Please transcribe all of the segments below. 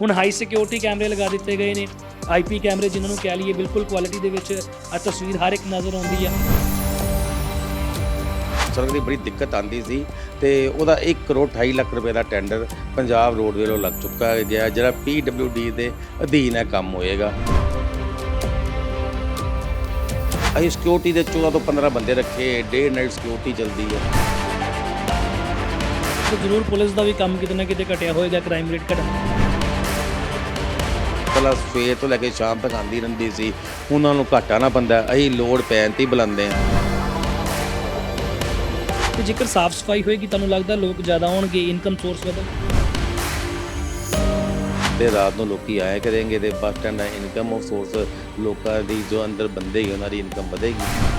ਹੁਣ high security ਕੈਮਰੇ ਲਗਾ ਦਿੱਤੇ ਗਏ ਨੇ। ਆਈਪੀ ਕੈਮਰੇ ਜਿਨ੍ਹਾਂ ਨੂੰ ਕਹਿ ਲਈਏ ਬਿਲਕੁਲ ਕੁਆਲਿਟੀ ਦੇ ਵਿੱਚ ਆ ਤਸਵੀਰ ਹਰ ਇੱਕ ਨਜ਼ਰ ਆਉਂਦੀ ਹੈ। ਸੜਕ ਦੀ ਬੜੀ ਦਿੱਕਤ ਆਂਦੀ ਸੀ ਤੇ ਉਹਦਾ 1 ਕਰੋੜ 28 ਲੱਖ ਰੁਪਏ ਦਾ ਟੈਂਡਰ ਪੰਜਾਬ ਰੋਡ ਵੱਲੋਂ ਲੱਗ ਚੁੱਕਾ ਗਿਆ ਜਿਹੜਾ PWD ਦੇ ਅਧੀਨ ਹੈ ਕੰਮ ਹੋਏਗਾ। ਅਸੀਂ ਸਿਕਿਉਰਿਟੀ ਦੇ 14 ਤੋਂ 15 ਬੰਦੇ ਰੱਖੇ ਡੇ ਨਾਈਟ ਸਿਕਿਉਰਿਟੀ ਚੱਲਦੀ ਹੈ। ਤੇ ਜ਼ਰੂਰ ਪੁਲਿਸ ਦਾ ਵੀ ਕੰਮ ਕਿਤੇ ਨਾ ਕਿਤੇ ਘਟਿਆ ਹੋਏਗਾ ਕ੍ਰਾਈਮ ਰੇਟ ਘਟਣ ਪਹਿਲਾਂ ਸਵੇਰ ਤੋਂ ਲੈ ਕੇ ਸ਼ਾਮ ਤੱਕ ਆਂਦੀ ਰਹਿੰਦੀ ਸੀ। ਉਹਨਾਂ ਨੂੰ ਘਾਟਾ ਨਾ ਪੈਂਦਾ ਅਸੀਂ ਲੋਡ ਪੈਣ ਤੇ ਹੀ ਬੁਲਾਉਂਦੇ ਹਾਂ ਤੇ ਜੇਕਰ ਸਾਫ਼ ਸਫ਼ਾਈ ਹੋਏਗੀ ਤੁਹਾਨੂੰ ਲੱਗਦਾ ਲੋਕ ਜ਼ਿਆਦਾ ਆਉਣਗੇ ਇਨਕਮ ਸੋਰਸ ਵਧੇ? ਤੇ ਰਾਤ ਨੂੰ ਲੋਕੀ ਆਇਆ ਕਰਨਗੇ ਤੇ ਬੱਸ ਸਟੈਂਡ ਦਾ ਇਨਕਮ ਆਫ ਸੋਰਸ ਲੋਕਾਂ ਦੀ ਜੋ ਅੰਦਰ ਬੰਦੇ ਹੀ ਉਹਨਾਂ ਦੀ ਇਨਕਮ ਵਧੇਗੀ।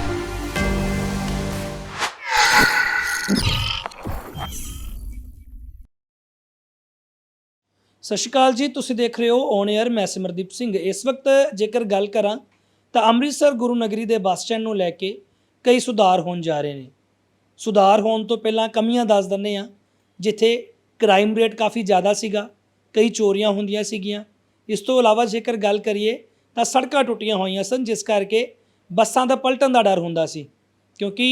ਸਤਿ ਸ਼੍ਰੀ ਅਕਾਲ ਜੀ, ਤੁਸੀਂ ਦੇਖ ਰਹੇ ਹੋ ਔਨ 에ਅਰ ਮੈਂ ਸਿਮਰਦੀਪ ਸਿੰਘ। ਇਸ ਵਕਤ ਜੇਕਰ ਗੱਲ ਕਰਾਂ, ਤਾਂ ਅੰਮ੍ਰਿਤਸਰ ਗੁਰੂ ਨਗਰੀ ਦੇ ਬੱਸ ਸਟੈਂਡ ਨੂੰ ਲੈ ਕੇ ਕਈ ਸੁਧਾਰ ਹੋਣ ਜਾ ਰਹੇ ਨੇ। ਸੁਧਾਰ ਹੋਣ ਤੋਂ ਪਹਿਲਾਂ ਕਮੀਆਂ ਦੱਸ ਦਿੰਨੇ ਆ ਜਿੱਥੇ ਕ੍ਰਾਈਮ ਰੇਟ ਕਾਫੀ ਜ਼ਿਆਦਾ ਸੀਗਾ, ਕਈ ਚੋਰੀਆਂ ਹੁੰਦੀਆਂ ਸੀਗੀਆਂ। ਇਸ ਤੋਂ ਇਲਾਵਾ ਜੇਕਰ ਗੱਲ ਕਰੀਏ, ਤਾਂ ਸੜਕਾਂ ਟੁੱਟੀਆਂ ਹੋਈਆਂ ਸਨ, ਜਿਸ ਕਰਕੇ ਬੱਸਾਂ ਦਾ ਪਲਟਣ ਦਾ ਡਰ ਹੁੰਦਾ ਸੀ। ਕਿਉਂਕਿ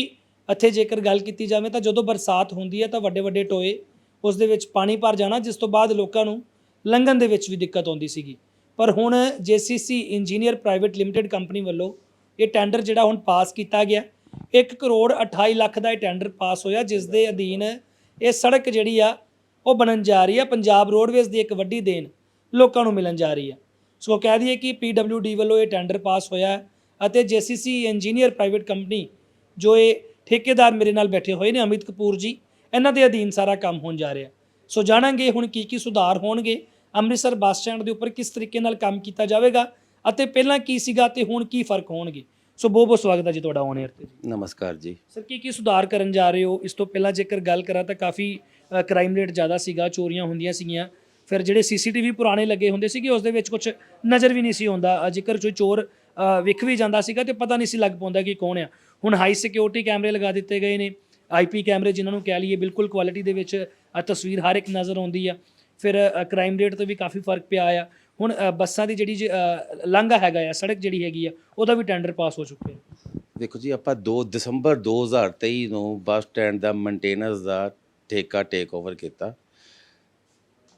ਇੱਥੇ ਜੇਕਰ ਗੱਲ ਕੀਤੀ ਜਾਵੇ, ਤਾਂ ਜਦੋਂ ਬਰਸਾਤ ਹੁੰਦੀ ਹੈ, ਤਾਂ ਵੱਡੇ ਵੱਡੇ ਟੋਏ ਉਸ ਦੇ ਵਿੱਚ ਪਾਣੀ ਭਰ ਜਾਣਾ, ਜਿਸ ਤੋਂ ਬਾਅਦ ਲੋਕਾਂ ਨੂੰ ਲੰਘਣ ਦੇ ਵਿੱਚ ਵੀ ਦਿੱਕਤ ਆਉਂਦੀ ਸੀਗੀ। ਪਰ ਹੁਣ JCC engineer private limited company ਵੱਲੋਂ ਇਹ ਟੈਂਡਰ ਜਿਹੜਾ ਹੁਣ ਪਾਸ ਕੀਤਾ ਗਿਆ 1 ਕਰੋੜ 28 ਲੱਖ ਦਾ ਇਹ ਟੈਂਡਰ ਪਾਸ ਹੋਇਆ, ਜਿਸ ਦੇ ਅਧੀਨ ਇਹ ਸੜਕ ਜਿਹੜੀ ਆ, ਉਹ ਬਣਨ ਜਾ ਰਹੀ ਆ, ਪੰਜਾਬ ਰੋਡਵੇਜ਼ ਦੀ ਇੱਕ ਵੱਡੀ ਦੇਣ ਲੋਕਾਂ ਨੂੰ ਮਿਲਣ ਜਾ ਰਹੀ ਆ। ਸੋ ਕਹਿ ਦਈਏ ਕਿ PWD ਵੱਲੋਂ ਇਹ ਟੈਂਡਰ ਪਾਸ ਹੋਇਆ ਹੈ ਅਤੇ JCC ਇੰਜੀਨੀਅਰ ਪ੍ਰਾਈਵੇਟ ਕੰਪਨੀ ਜੋ ਇਹ ਠੇਕੇਦਾਰ ਮੇਰੇ ਨਾਲ ਬੈਠੇ ਹੋਏ ਨੇ, ਅਮਿਤ ਕਪੂਰ ਜੀ, ਇਹਨਾਂ ਦੇ ਅਧੀਨ ਸਾਰਾ ਕੰਮ ਹੋਣ ਜਾ ਰਿਹਾ। ਸੋ ਜਾਣਾਂਗੇ ਹੁਣ ਕੀ ਕੀ ਸੁਧਾਰ ਹੋਣਗੇ ਅੰਮ੍ਰਿਤਸਰ ਬੱਸ ਸਟੈਂਡ ਦੇ ਉੱਪਰ ਕਿਸ ਤਰੀਕੇ ਨਾਲ ਕੰਮ ਕੀਤਾ ਜਾਵੇਗਾ ਅਤੇ ਪਹਿਲਾਂ ਕੀ ਸੀਗਾ ਤੇ ਹੁਣ ਕੀ ਫ਼ਰਕ ਹੋਣਗੇ? ਸੋ ਬਹੁਤ ਬਹੁਤ ਸਵਾਗਤ ਹੈ ਜੀ ਤੁਹਾਡਾ ਔਨ 에ਅਰ ਤੇ ਜੀ। ਨਮਸਕਾਰ ਜੀ। ਸਰ ਕੀ ਕੀ ਸੁਧਾਰ ਕਰਨ ਜਾ ਰਹੇ ਹੋ? ਇਸ ਤੋਂ ਪਹਿਲਾਂ ਜੇਕਰ ਗੱਲ ਕਰਾਂ ਤਾਂ ਕਾਫੀ ਕ੍ਰਾਈਮ ਰੇਟ ਜ਼ਿਆਦਾ ਸੀਗਾ ਚੋਰੀਆਂ ਹੁੰਦੀਆਂ ਸੀਗੀਆਂ। ਫਿਰ ਜਿਹੜੇ ਸੀਸੀਟੀਵੀ ਪੁਰਾਣੇ ਲੱਗੇ ਹੁੰਦੇ ਸੀਗੇ ਉਸ ਦੇ ਵਿੱਚ ਕੁਝ ਨਜ਼ਰ ਵੀ ਨਹੀਂ ਸੀ ਆਉਂਦਾ। ਜੇਕਰ ਕੋਈ ਚੋਰ ਵਿਖ ਵੀ ਜਾਂਦਾ ਸੀਗਾ ਤੇ ਪਤਾ ਨਹੀਂ ਸੀ ਲੱਗ ਪਾਉਂਦਾ ਕਿ ਕੌਣ ਆ। ਹੁਣ ਹਾਈ ਸਿਕਿਉਰਿਟੀ ਕੈਮਰੇ ਲਗਾ ਦਿੱਤੇ ਗਏ ਨੇ। ਆਈਪੀ ਕੈਮਰੇ ਜਿਨ੍ਹਾਂ ਨੂੰ ਕਹਿ ਲਈਏ ਬਿਲਕੁਲ ਕੁਆਲਿਟੀ ਦੇ ਵਿੱਚ ਤਸਵੀਰ ਹਰ ਇੱਕ ਨਜ਼ਰ ਆਉਂਦੀ ਆ। ਫਿਰ ਕ੍ਰਾਈਮ ਰੇਟ ਤੇ ਵੀ ਕਾਫੀ ਫ਼ਰਕ ਪਿਆ ਆ। ਹੁਣ ਬੱਸਾਂ ਦੀ ਜਿਹੜੀ ਜ- ਲਾਂਘਾ ਹੈਗਾ ਆ, ਸੜਕ ਜਿਹੜੀ ਹੈਗੀ ਆ, ਉਹਦਾ ਵੀ ਟੈਂਡਰ ਪਾਸ ਹੋ ਚੁੱਕਿਆ ਦੇਖੋ ਜੀ, ਆਪਾਂ 2 ਦਸੰਬਰ 2023 ਨੂੰ ਬੱਸ ਸਟੈਂਡ ਦਾ ਮੇਨਟੇਨੈਂਸ ਦਾ ਠੇਕਾ ਟੇਕ ਓਵਰ ਕੀਤਾ।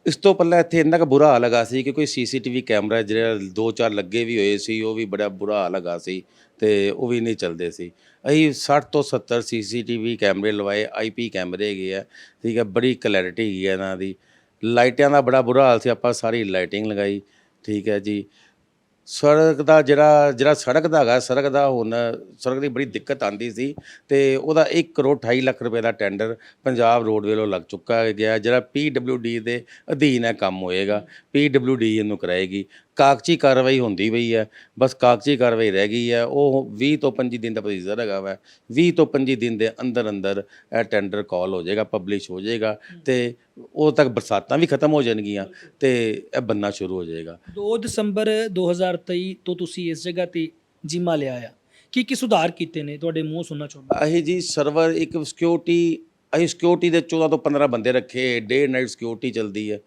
ਇਸ ਤੋਂ ਪਹਿਲਾਂ ਇੱਥੇ ਇੰਨਾ ਕੁ ਬੁਰਾ ਹਾਲ ਲਗਾ ਸੀ ਕਿ ਕੋਈ ਸੀਸੀਟੀਵੀ ਕੈਮਰਾ ਜਿਹੜਾ ਦੋ ਚਾਰ ਲੱਗੇ ਵੀ ਹੋਏ ਸੀ, ਉਹ ਵੀ ਬੜਾ ਬੁਰਾ ਹਾਲ ਲਗਾ ਸੀ ਤੇ ਉਹ ਵੀ ਨਹੀਂ ਚੱਲਦੇ ਸੀ। ਅਸੀਂ 60 ਤੋਂ 70 ਸੀਸੀਟੀਵੀ ਕੈਮਰੇ ਲਵਾਏ ਆਈਪੀ ਕੈਮਰੇ ਹੈਗੇ ਆ, ਠੀਕ ਹੈ, ਬੜੀ ਕਲੈਰਿਟੀ ਹੈਗੀ ਹੈ ਇਹਨਾਂ ਦੀ। ਲਾਈਟਾਂ ਦਾ ਬੜਾ ਬੁਰਾ ਹਾਲ ਸੀ, ਆਪਾਂ ਸਾਰੀ ਲਾਈਟਿੰਗ ਲਗਾਈ, ਠੀਕ ਹੈ ਜੀ। ਸੜਕ ਦਾ ਜਿਹੜਾ ਜਿਹੜਾ ਸੜਕ ਦਾ ਹੈਗਾ, ਸੜਕ ਦਾ ਹੁਣ, ਸੜਕ ਦੀ ਬੜੀ ਦਿੱਕਤ ਆਂਦੀ ਸੀ ਤੇ ਉਹਦਾ 1 ਕਰੋੜ 28 ਲੱਖ ਰੁਪਏ ਦਾ ਟੈਂਡਰ ਪੰਜਾਬ ਰੋਡ ਵੱਲੋਂ ਲੱਗ ਚੁੱਕਾ ਗਿਆ, ਜਿਹੜਾ PWD ਦੇ ਅਧੀਨ ਹੈ ਕੰਮ ਹੋਏਗਾ PWD ਇਹਨੂੰ ਕਰਾਏਗੀ। ਕਾਗਜ਼ੀ ਕਾਰਵਾਈ ਹੁੰਦੀ ਪਈ ਹੈ ਬਸ ਕਾਗਜ਼ੀ ਕਾਰਵਾਈ ਰਹਿ ਗਈ ਹੈ ਉਹ 20 ਤੋਂ 25 ਦਿਨ ਦਾ ਪ੍ਰੋਸੀਜਰ ਹੈਗਾ ਵਾ 20 ਤੋਂ 25 ਦਿਨ ਦੇ ਅੰਦਰ ਅੰਦਰ ਇਹ ਟੈਂਡਰ ਕਾਲ ਹੋ ਜਾਏਗਾ ਪਬਲਿਸ਼ ਹੋ ਜਾਏਗਾ ਤੇ ਉਹ ਤੱਕ ਬਰਸਾਤਾਂ ਵੀ ਖਤਮ ਹੋ ਜਾਣਗੀਆਂ ਤੇ ਇਹ ਬੰਨਾ ਸ਼ੁਰੂ ਹੋ ਜਾਏਗਾ। 2 ਦਸੰਬਰ 2023 ਤੋਂ ਤੁਸੀਂ ਇਸ ਜਗ੍ਹਾ ਤੇ ਜਿੰਮਾ ਲਿਆ ਆ। ਕੀ ਕੀ ਸੁਧਾਰ ਕੀਤੇ ਨੇ? ਤੁਹਾਡੇ ਮੂੰਹ ਸੁਣਨਾ ਚਾਹੁੰਦਾ ਅਸੀਂ ਜੀ ਸਰਵਰ ਇੱਕ ਸਿਕਿਉਰਿਟੀ ਅਸੀਂ ਸਿਕਿਉਰਿਟੀ ਦੇ 14 ਤੋਂ 15 ਬੰਦੇ ਰੱਖੇ ਡੇ ਨਾਈਟ ਸਿਕਿਉਰਿਟੀ ਚੱਲਦੀ ਹੈ।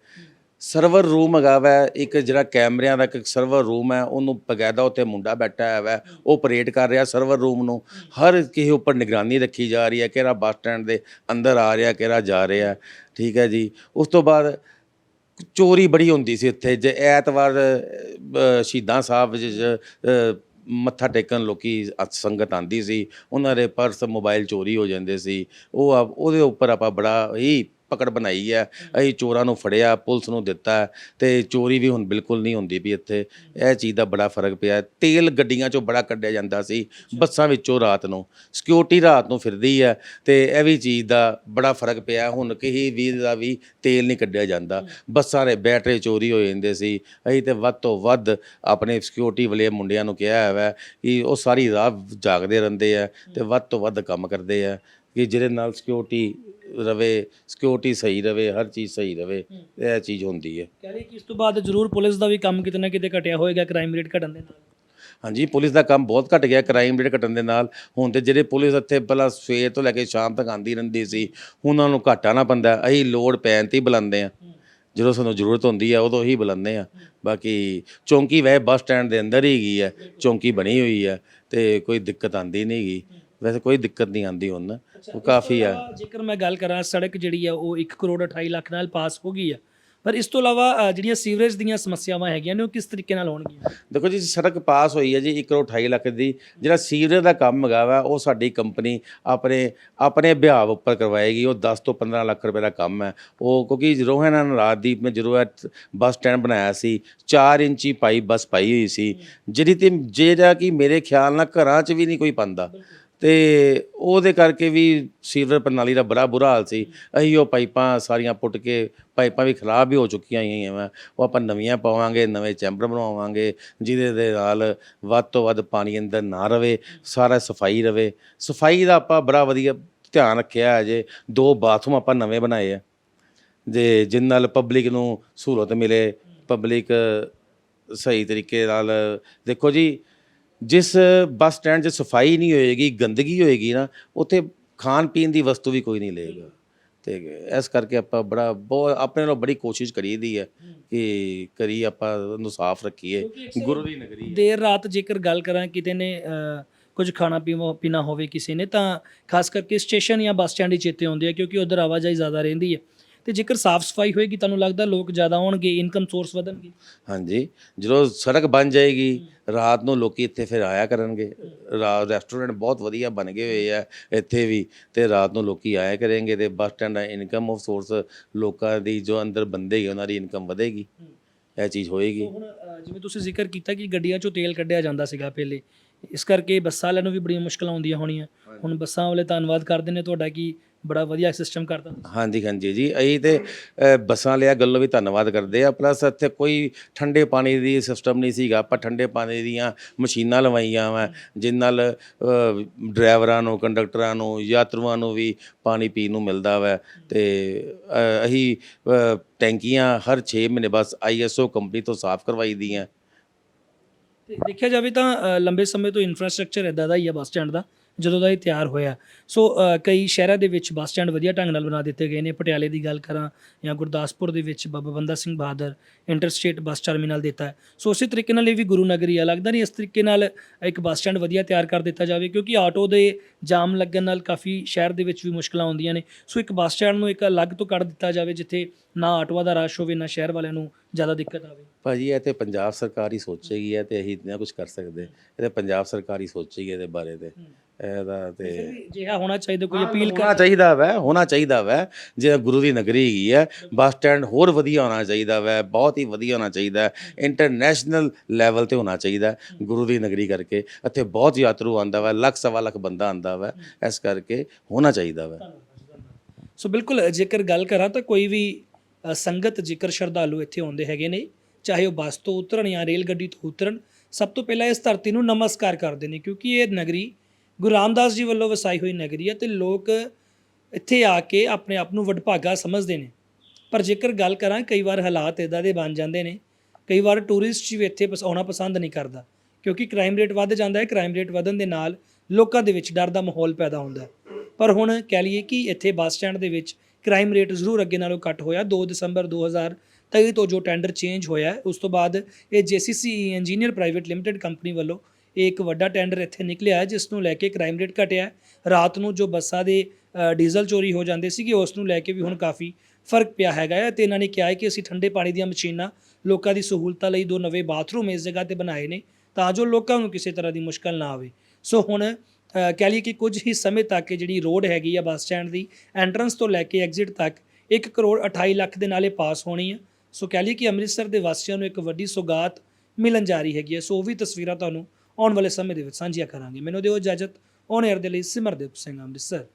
ਸਰਵਰ ਰੂਮ ਹੈਗਾ ਵੈ ਇੱਕ ਜਿਹੜਾ ਕੈਮਰਿਆਂ ਦਾ ਇੱਕ ਸਰਵਰ ਰੂਮ ਹੈ ਉਹਨੂੰ ਬਕਾਇਦਾ ਉੱਥੇ ਮੁੰਡਾ ਬੈਠਾ ਹੈ ਵੈ ਉਹ ਆਪਰੇਟ ਕਰ ਰਿਹਾ ਸਰਵਰ ਰੂਮ ਨੂੰ। ਹਰ ਕਿਸੇ ਉੱਪਰ ਨਿਗਰਾਨੀ ਰੱਖੀ ਜਾ ਰਹੀ ਹੈ ਕਿਹੜਾ ਬੱਸ ਸਟੈਂਡ ਦੇ ਅੰਦਰ ਆ ਰਿਹਾ ਕਿਹੜਾ ਜਾ ਰਿਹਾ ਠੀਕ ਹੈ ਜੀ। ਉਸ ਤੋਂ ਬਾਅਦ ਚੋਰੀ ਬੜੀ ਹੁੰਦੀ ਸੀ ਇੱਥੇ ਜੇ ਐਤਵਾਰ ਅ, ਸ਼ਹੀਦਾਂ ਸਾਹਿਬ ਵਿੱਚ ਅ, ਮੱਥਾ ਟੇਕਣ ਲੋਕੀ ਅ- ਸੰਗਤ ਆਂਦੀ ਸੀ ਉਹਨਾਂ ਦੇ ਪਰਸ ਮੋਬਾਈਲ ਚੋਰੀ ਹੋ ਜਾਂਦੇ ਸੀ। ਉਹ ਆ- ਉਹਦੇ ਉੱਪਰ ਆਪਾਂ ਬੜਾ ਹੀ ਪਕੜ ਬਣਾਈ ਹੈ। ਅਸੀਂ ਚੋਰਾਂ ਨੂੰ ਫੜਿਆ ਪੁਲਿਸ ਨੂੰ ਦਿੱਤਾ ਤੇ ਚੋਰੀ ਵੀ ਹੁਣ ਬਿਲਕੁਲ ਨਹੀਂ ਹੁੰਦੀ ਵੀ ਇੱਥੇ। ਇਹ ਚੀਜ਼ ਦਾ ਬੜਾ ਫ਼ਰਕ ਪਿਆ। ਤੇਲ ਗੱਡੀਆਂ 'ਚੋਂ ਬੜਾ ਕੱਢਿਆ ਜਾਂਦਾ ਸੀ ਬੱਸਾਂ ਵਿੱਚੋਂ ਰਾਤ ਨੂੰ। ਸਿਕਿਉਰਿਟੀ ਰਾਤ ਨੂੰ ਫਿਰਦੀ ਹੈ ਤੇ ਇਹ ਵੀ ਚੀਜ਼ ਦਾ ਬੜਾ ਫ਼ਰਕ ਪਿਆ। ਹੁਣ ਕਿਸੇ ਵੀ ਦਾ ਵੀ ਤੇਲ ਨਹੀਂ ਕੱਢਿਆ ਜਾਂਦਾ। ਬੱਸਾਂ ਦੇ ਬੈਟਰੀ ਚੋਰੀ ਹੋ ਜਾਂਦੇ ਸੀ। ਅਸੀਂ ਤੇ ਵੱਧ ਤੋਂ ਵੱਧ ਆਪਣੇ ਸਿਕਿਉਰਿਟੀ ਵਾਲੇ ਮੁੰਡਿਆਂ ਨੂੰ ਕਿਹਾ ਹੈ ਕਿ ਉਹ ਸਾਰੀ ਰਾਤ ਜਾਗਦੇ ਰਹਿੰਦੇ ਆ ਤੇ ਵੱਧ ਤੋਂ ਵੱਧ ਕੰਮ ਕਰਦੇ ਆ ਕਿ ਜਿਹਦੇ ਨਾਲ ਸਿਕਿਉਰਿਟੀ ਰਵੇ ਸਿਕਿਉਰਿਟੀ ਸਹੀ ਰਵੇ ਹਰ ਚੀਜ਼ ਸਹੀ ਰਵੇ ਇਹ ਚੀਜ਼ ਹੁੰਦੀ ਹੈ। ਕਹਿ ਰਹੀ ਕਿ ਇਸ ਤੋਂ ਬਾਅਦ ਜ਼ਰੂਰ ਪੁਲਿਸ ਦਾ ਵੀ ਕੰਮ ਕਿਤੇ ਨਾ ਕਿਤੇ ਘਟਿਆ ਹੋਏਗਾ ਕ੍ਰਾਈਮ ਰੇਟ ਘਟਣ ਦੇ ਨਾਲ। ਹਾਂਜੀ ਪੁਲਿਸ ਦਾ ਕੰਮ ਬਹੁਤ ਘਟ ਗਿਆ ਕ੍ਰਾਈਮ ਰੇਟ ਘਟਣ ਦੇ ਨਾਲ। ਹੁਣ ਤੇ ਜਿਹੜੇ ਪੁਲਿਸ ਇੱਥੇ ਪਹਿਲਾਂ ਸਵੇਰ ਤੋਂ ਲੈ ਕੇ ਸ਼ਾਮ ਤੱਕ ਆਂਦੀ ਰਹਿੰਦੀ ਸੀ ਉਹਨਾਂ ਨੂੰ ਘਾਟਾ ਨਾ ਪੈਂਦਾ ਅਸੀਂ ਲੋਡ ਪੈਣ ਤੇ ਹੀ ਬੁਲਾਉਂਦੇ ਆ ਜਦੋਂ ਸਾਨੂੰ ਜ਼ਰੂਰਤ ਹੁੰਦੀ ਹੈ ਉਦੋਂ ਹੀ ਬੁਲਾਉਂਦੇ ਆ ਬਾਕੀ ਚੌਂਕੀ ਵੈ ਬੱਸ ਸਟੈਂਡ ਦੇ ਅੰਦਰ ਹੀ ਗਈ ਹੈ ਚੌਂਕੀ ਬਣੀ ਹੋਈ ਹੈ ਤੇ ਕੋਈ ਦਿੱਕਤ ਆਂਦੀ ਨਹੀਂ ਗਈ ਵੈਸੇ ਕੋਈ ਦਿੱਕਤ ਨਹੀਂ ਆਂਦੀ ਹੁਣ। ਉਹ ਕਾਫੀ ਆ। ਜੇਕਰ ਮੈਂ ਗੱਲ ਕਰਾਂ ਸੜਕ ਜਿਹੜੀ ਆ ਉਹ 1 ਕਰੋੜ 28 ਲੱਖ ਨਾਲ ਪਾਸ ਹੋ ਗਈ ਆ। ਪਰ ਇਸ ਤੋਂ ਇਲਾਵਾ ਅ, ਜਿਹੜੀਆਂ ਸੀਵਰੇਜ ਦੀਆਂ ਸਮੱਸਿਆਵਾਂ ਹੈਗੀਆਂ ਨੇ ਉਹ ਕਿਸ ਤਰੀਕੇ ਨਾਲ ਹੋਣਗੀਆਂ ਦੇਖੋ ਜੀ ਸੜਕ ਪਾਸ ਹੋਈ ਹੈ ਜੀ 1 ਕਰੋੜ 28 ਲੱਖ ਦੀ। ਜਿਹੜਾ ਸੀਵਰੇਜ ਦਾ ਕੰਮ ਹੈਗਾ ਵਾ ਉਹ ਸਾਡੀ ਕੰਪਨੀ ਆਪਣੇ ਆਪਣੇ ਵਿਭਾਗ ਉੱਪਰ ਕਰਵਾਏਗੀ। ਉਹ 10 ਤੋਂ 15 ਲੱਖ ਰੁਪਏ ਦਾ ਕੰਮ ਹੈ। ਉਹ ਕਿਉਂਕਿ ਜਦੋਂ ਇਹਨਾਂ ਨੇ ਰਾਜਦੀਪ ਨੇ ਜਦੋਂ ਇਹ ਬੱਸ ਸਟੈਂਡ ਬਣਾਇਆ ਸੀ। 4 ਇੰਚੀ ਪਾਈ ਬੱਸ ਪਾਈ ਹੋਈ ਸੀ। ਜਿਹੜੀ ਤੇ ਜਿਹੜਾ ਕਿ ਮੇਰੇ ਖਿਆਲ ਨਾਲ ਘਰਾਂ 'ਚ ਵੀ ਨਹੀਂ ਕੋਈ ਪਾਉਂਦਾ। ਤੇ ਉਹਦੇ ਕਰਕੇ ਵੀ ਸੀਵਰ ਪ੍ਰਣਾਲੀ ਦਾ ਬੜਾ ਬੁਰਾ ਹਾਲ ਸੀ। ਅਸੀਂ ਉਹ ਪਾਈਪਾਂ ਸਾਰੀਆਂ ਪੁੱਟ ਕੇ ਪਾਈਪਾਂ ਵੀ ਖਰਾਬ ਵੀ ਹੋ ਚੁੱਕੀਆਂ ਹੋਈਆਂ ਵਾ। ਉਹ ਆਪਾਂ ਨਵੀਆਂ ਪਾਵਾਂਗੇ, ਨਵੇਂ ਚੈਂਬਰ ਬਣਾਵਾਂਗੇ ਜਿਹਦੇ ਦੇ ਨਾਲ ਵੱਧ ਤੋਂ ਵੱਧ ਪਾਣੀ ਅੰਦਰ ਨਾ ਰਵੇ, ਸਾਰਾ ਸਫ਼ਾਈ ਰਵੇ। ਸਫ਼ਾਈ ਦਾ ਆਪਾਂ ਬੜਾ ਵਧੀਆ ਧਿਆਨ ਰੱਖਿਆ ਹੈ ਜੇ। ਦੋ ਬਾਥਰੂਮ ਆਪਾਂ ਨਵੇਂ ਬਣਾਏ ਆ। ਜੇ ਜਿਨ ਨਾਲ ਪਬਲਿਕ ਨੂੰ ਸਹੂਲਤ ਮਿਲੇ, ਪਬਲਿਕ ਸਹੀ ਤਰੀਕੇ ਨਾਲ ਦੇਖੋ ਜੀ ਜਿਸ ਬੱਸ ਸਟੈਂਡ 'ਚ ਸਫ਼ਾਈ ਨਹੀਂ ਹੋਏਗੀ ਗੰਦਗੀ ਹੋਏਗੀ ਨਾ ਉੱਥੇ ਖਾਣ ਪੀਣ ਦੀ ਵਸਤੂ ਵੀ ਕੋਈ ਨਹੀਂ ਲਏਗਾ। ਤੇ ਇਸ ਕਰਕੇ ਆਪਾਂ ਬੜਾ ਬਹੁਤ ਆਪਣੇ ਨਾਲ ਬੜੀ ਕੋਸ਼ਿਸ਼ ਕਰੀਦੀ ਹੈ ਕਿ ਕਰੀ ਆਪਾਂ ਉਹਨੂੰ ਸਾਫ਼ ਰੱਖੀਏ। ਗੁਰੂ ਦੀ ਨਗਰੀ ਹੈ। ਦੇਰ ਰਾਤ ਜੇਕਰ ਗੱਲ ਕਰਾਂ ਕਿਤੇ ਨੇ ਕੁਝ ਖਾਣਾ ਪੀਣਾ ਪੀਣਾ ਹੋਵੇ ਕਿਸੇ ਨੇ ਤਾਂ ਖਾਸ ਕਰਕੇ ਸਟੇਸ਼ਨ ਜਾਂ ਬੱਸ ਸਟੈਂਡ ਹੀ ਚੇਤੇ ਆਉਂਦੇ ਆ ਕਿਉਂਕਿ ਉਧਰ ਆਵਾਜਾਈ ਜ਼ਿਆਦਾ ਰਹਿੰਦੀ ਹੈ। ਤੇ ਜੇਕਰ ਸਾਫ਼ ਸਫ਼ਾਈ ਹੋਏਗੀ ਤੁਹਾਨੂੰ ਲੱਗਦਾ ਲੋਕ ਜ਼ਿਆਦਾ ਆਉਣਗੇ ਇਨਕਮ ਸੋਰਸ ਵਧਣਗੇ? ਹਾਂਜੀ ਜਦੋਂ ਸੜਕ ਬਣ ਜਾਏਗੀ ਰਾਤ ਨੂੰ ਲੋਕੀ ਇੱਥੇ ਫਿਰ ਆਇਆ ਕਰਨਗੇ। ਰੈਸਟੋਰੈਂਟ ਬਹੁਤ ਵਧੀਆ ਬਣ ਗਏ ਹੋਏ ਆ ਇੱਥੇ ਵੀ ਤੇ ਰਾਤ ਨੂੰ ਲੋਕੀ ਆਇਆ ਕਰਨਗੇ ਤੇ ਬੱਸ ਸਟੈਂਡ ਦਾ ਇਨਕਮ ਆਫ ਸੋਰਸ ਲੋਕਾਂ ਦੀ ਜੋ ਅੰਦਰ ਬੰਦੇ ਉਹਨਾਂ ਦੀ ਇਨਕਮ ਵਧੇਗੀ। ਇਹ ਚੀਜ਼ ਹੋਏਗੀ। ਹੁਣ ਜਿਵੇਂ ਤੁਸੀਂ ਜ਼ਿਕਰ ਕੀਤਾ ਕਿ ਗੱਡੀਆਂ 'ਚੋਂ ਤੇਲ ਕੱਢਿਆ ਜਾਂਦਾ ਸੀਗਾ ਪਹਿਲੇ ਇਸ ਕਰਕੇ ਬੱਸਾਂ ਵਾਲਿਆਂ ਨੂੰ ਵੀ ਬੜੀਆਂ ਮੁਸ਼ਕਲਾਂ ਆਉਂਦੀਆਂ ਹੋਣੀਆਂ। ਹੁਣ ਬੱਸਾਂ ਵਾਲੇ ਧੰਨਵਾਦ ਕਰਦੇ ਨੇ ਤੁਹਾਡਾ ਕਿ ਬੜਾ ਵਧੀਆ ਸਿਸਟਮ ਕਰਤਾ। ਹਾਂਜੀ ਹਾਂਜੀ ਜੀ ਅਸੀਂ ਤੇ ਅ, ਬੱਸਾਂ ਲਿਆ ਗੱਲੋਂ ਵੀ ਧੰਨਵਾਦ ਕਰਦੇ ਆ ਪਲੱਸ ਇੱਥੇ ਕੋਈ ਠੰਡੇ ਪਾਣੀ ਦੀ ਸਿਸਟਮ ਨਹੀਂ ਸੀਗਾ। ਆਪਾਂ ਠੰਡੇ ਪਾਣੀ ਦੀਆਂ ਮਸ਼ੀਨਾਂ ਲਵਾਈਆਂ ਵਾ ਜਿਨ ਨਾਲ ਅ, ਡਰਾਈਵਰਾਂ ਨੂੰ ਕੰਡਕਟਰਾਂ ਨੂੰ ਯਾਤਰੂਆਂ ਨੂੰ ਵੀ ਪਾਣੀ ਪੀਣ ਨੂੰ ਮਿਲਦਾ ਵਾ। ਤੇ ਅ, ਅਸੀਂ ਅ, ਟੈਂਕੀਆਂ ਹਰ 6 ਮਹੀਨੇ ਬਸ ਆਈਐਸਓ ਕੰਪਨੀ ਤੋਂ ਸਾਫ਼ ਕਰਵਾਈ ਦੀਆਂ। ਦੇਖਿਆ ਜਾਵੇ ਤਾਂ ਅ, ਲੰਬੇ ਸਮੇਂ ਤੋਂ ਇਨਫਰਾਸਟ੍ਰਕਚਰ ਇਦਾਂ ਦਾ ਹੀ ਆ ਬੱਸ ਸਟੈਂਡ ਦਾ। ਜਦੋਂ ਦਾ ਇਹ ਤਿਆਰ ਹੋਇਆ। ਸੋ ਅ, ਕਈ ਸ਼ਹਿਰਾਂ ਦੇ ਵਿੱਚ ਬੱਸ ਸਟੈਂਡ ਵਧੀਆ ਢੰਗ ਨਾਲ ਬਣਾ ਦਿੱਤੇ ਗਏ ਨੇ। ਪਟਿਆਲੇ ਦੀ ਗੱਲ ਕਰਾਂ ਜਾਂ ਗੁਰਦਾਸਪੁਰ ਦੇ ਵਿੱਚ Baba Banda Singh Bahadur interstate bus terminal ਦਿੱਤਾ ਹੈ। ਸੋ ਉਸੇ ਤਰੀਕੇ ਨਾਲ ਇਹ ਵੀ ਗੁਰੂ ਨਗਰੀ ਆ। ਲੱਗਦਾ ਨਹੀਂ ਇਸ ਤਰੀਕੇ ਨਾਲ ਇੱਕ ਬੱਸ ਸਟੈਂਡ ਵਧੀਆ ਤਿਆਰ ਕਰ ਦਿੱਤਾ ਜਾਵੇ ਕਿਉਂਕਿ ਆਟੋ ਦੇ ਜਾਮ ਲੱਗਣ ਨਾਲ ਕਾਫੀ ਸ਼ਹਿਰ ਦੇ ਵਿੱਚ ਵੀ ਮੁਸ਼ਕਲਾਂ ਆਉਂਦੀਆਂ ਨੇ। ਸੋ ਇੱਕ ਬੱਸ ਸਟੈਂਡ ਨੂੰ ਇੱਕ ਅਲੱਗ ਤੋਂ ਕੱਢ ਦਿੱਤਾ ਜਾਵੇ ਜਿੱਥੇ ਨਾ ਆਟੋਆਂ ਦਾ ਰਸ਼ ਹੋਵੇ ਨਾ ਸ਼ਹਿਰ ਵਾਲਿਆਂ ਨੂੰ ਜ਼ਿਆਦਾ ਦਿੱਕਤ ਆਵੇ। ਭਾਜੀ ਇਹ ਤੇ ਪੰਜਾਬ ਸਰਕਾਰ ਹੀ ਸੋਚੇਗੀ ਇਹ ਤੇ ਅਸੀਂ ਨਾ ਕੁਝ ਕਰ ਸਕਦੇ ਇਹ ਤੇ ਪੰਜਾਬ ਸਰਕਾਰ ਹੀ ਸੋਚੇਗੀ ਇਹਦੇ ਬਾਰੇ ਤੇ। ਇਹਦਾ ਤੇ ਜਿਹਾ ਹੋਣਾ ਚਾਹੀਦਾ ਕੋਈ ਅਪੀਲ ਹੋਣਾ ਚਾਹੀਦਾ ਵੈ ਹੋਣਾ ਚਾਹੀਦਾ ਵੈ ਜੇ ਗੁਰੂ ਦੀ ਨਗਰੀ ਹੈਗੀ ਹੈ ਬੱਸ ਸਟੈਂਡ ਹੋਰ ਵਧੀਆ ਹੋਣਾ ਚਾਹੀਦਾ ਵੈ ਬਹੁਤ ਹੀ ਵਧੀਆ ਹੋਣਾ ਚਾਹੀਦਾ ਇੰਟਰਨੈਸ਼ਨਲ ਲੈਵਲ ਤੇ ਹੋਣਾ ਚਾਹੀਦਾ ਗੁਰੂ ਦੀ ਨਗਰੀ ਕਰਕੇ ਇੱਥੇ ਬਹੁਤ ਯਾਤਰੂ ਆਂਦਾ ਵੈ ਲੱਖ ਸਵਾ ਲੱਖ ਬੰਦਾ ਆਂਦਾ ਵੈ ਇਸ ਕਰਕੇ ਹੋਣਾ ਚਾਹੀਦਾ ਵੈ। ਸੋ ਬਿਲਕੁਲ ਜੇਕਰ ਗੱਲ ਕਰਾਂ ਤਾਂ ਕੋਈ ਵੀ ਸੰਗਤ ਜੇਕਰ ਸ਼ਰਧਾਲੂ ਇੱਥੇ ਆਉਂਦੇ ਹੈਗੇ ਨੇ ਚਾਹੇ ਉਹ ਬੱਸ ਤੋਂ ਉਤਰਨ ਜਾਂ ਰੇਲ ਗੱਡੀ ਤੋਂ ਉਤਰਨ ਸਭ ਤੋਂ ਪਹਿਲਾਂ ਇਸ ਧਰਤੀ ਨੂੰ ਨਮਸਕਾਰ ਕਰਦੇ ਨੇ ਕਿਉਂਕਿ ਇਹ ਨਗਰੀ ਗੁਰੂ ਰਾਮਦਾਸ ਜੀ ਵੱਲੋਂ ਵਸਾਈ ਹੋਈ ਨਗਰੀ ਹੈ ਤੇ ਲੋਕ ਇੱਥੇ ਆ ਕੇ ਆਪਣੇ ਆਪ ਨੂੰ ਵਡਭਾਗਾ ਸਮਝਦੇ ਨੇ। ਪਰ ਜੇਕਰ ਗੱਲ ਕਰਾਂ, ਕਈ ਵਾਰ ਹਾਲਾਤ ਇਦਾਂ ਦੇ ਬਣ ਜਾਂਦੇ ਨੇ। ਕਈ ਵਾਰ ਟੂਰਿਸਟ ਵੀ ਇੱਥੇ ਪਸ- ਆਉਣਾ ਪਸੰਦ ਨਹੀਂ ਕਰਦਾ। ਕਿਉਂਕਿ ਕ੍ਰਾਈਮ ਰੇਟ ਵੱਧ ਜਾਂਦਾ ਹੈ ਕ੍ਰਾਈਮ ਰੇਟ ਵਧਣ ਦੇ ਨਾਲ ਲੋਕਾਂ ਦੇ ਵਿੱਚ ਡਰ ਦਾ ਮਾਹੌਲ ਪੈਦਾ ਹੁੰਦਾ ਹੈ। ਪਰ ਹੁਣ ਕਹਿ ਲਈਏ ਕਿ ਇੱਥੇ ਬੱਸ ਸਟੈਂਡ ਦੇ ਵਿੱਚ ਕ੍ਰਾਈਮ ਰੇਟ ਜ਼ਰੂਰ ਅੱਗੇ ਨਾਲੋਂ ਘੱਟ ਹੋਇਆ। 2 ਦਸੰਬਰ 2023 ਤੋਂ ਜੋ ਟੈਂਡਰ ਚੇਂਜ ਹੋਇਆ ਉਸ ਤੋਂ ਬਾਅਦ ਇਹ JCC engineer private limited company ਵੱਲੋਂ ਇਹ ਇੱਕ ਵੱਡਾ ਟੈਂਡਰ ਇੱਥੇ ਨਿਕਲਿਆ ਜਿਸ ਨੂੰ ਲੈ ਕੇ ਕ੍ਰਾਈਮ ਰੇਟ ਘਟਿਆ ਰਾਤ ਨੂੰ ਜੋ ਬੱਸਾਂ ਦੇ ਡੀਜ਼ਲ ਚੋਰੀ ਹੋ ਜਾਂਦੇ ਸੀਗੇ, ਉਸ ਨੂੰ ਲੈ ਕੇ ਵੀ ਹੁਣ ਕਾਫੀ ਫ਼ਰਕ ਪਿਆ ਹੈਗਾ ਹੈ ਤੇ ਇਹਨਾਂ ਨੇ ਕਿਹਾ ਹੈ ਕਿ ਅਸੀਂ ਠੰਡੇ ਪਾਣੀ ਦੀਆਂ ਮਸ਼ੀਨਾਂ ਲੋਕਾਂ ਦੀ ਸਹੂਲਤਾਂ ਲਈ ਦੋ ਨਵੇਂ ਬਾਥਰੂਮ ਇਸ ਜਗ੍ਹਾ ਤੇ ਬਣਾਏ ਨੇ ਤਾਂ ਜੋ ਲੋਕਾਂ ਨੂੰ ਕਿਸੇ ਤਰ੍ਹਾਂ ਦੀ ਮੁਸ਼ਕਲ ਨਾ ਆਵੇ। ਸੋ ਹੁਣ ਕਹਿ ਲਈਏ ਕਿ ਕੁਝ ਹੀ ਸਮੇਂ ਤੱਕ ਜਿਹੜੀ ਰੋਡ ਹੈਗੀ ਆ ਬੱਸ ਸਟੈਂਡ ਦੀ ਐਂਟਰੈਂਸ ਤੋਂ ਲੈ ਕੇ ਐਗਜ਼ਿਟ ਤੱਕ 1 ਕਰੋੜ 28 ਲੱਖ ਦੇ ਨਾਲੇ ਪਾਸ ਹੋਣੀ ਆ। ਸੋ ਕਹਿ ਲਈਏ ਕਿ ਅੰਮ੍ਰਿਤਸਰ ਦੇ ਵਾਸੀਆਂ ਨੂੰ ਇੱਕ ਵੱਡੀ ਸੌਗਾਤ ਮਿਲਣ ਜਾ ਰਹੀ ਹੈਗੀ ਹੈ ਸੋ ਉਹ ਵੀ ਤਸਵੀਰਾਂ ਤੁਹਾਨੂੰ ਆਉਣ ਵਾਲੇ ਸਮੇਂ ਦੇ ਵਿੱਚ ਸਾਂਝੀਆਂ ਕਰਾਂਗੇ। ਮੈਨੂੰ ਦਿਓ ਇਜਾਜ਼ਤ। ਔਨ 에ਅਰ ਦੇ ਲਈ ਸਿਮਰਦੀਪ ਸਿੰਘ ਅੰਮ੍ਰਿਤਸਰ।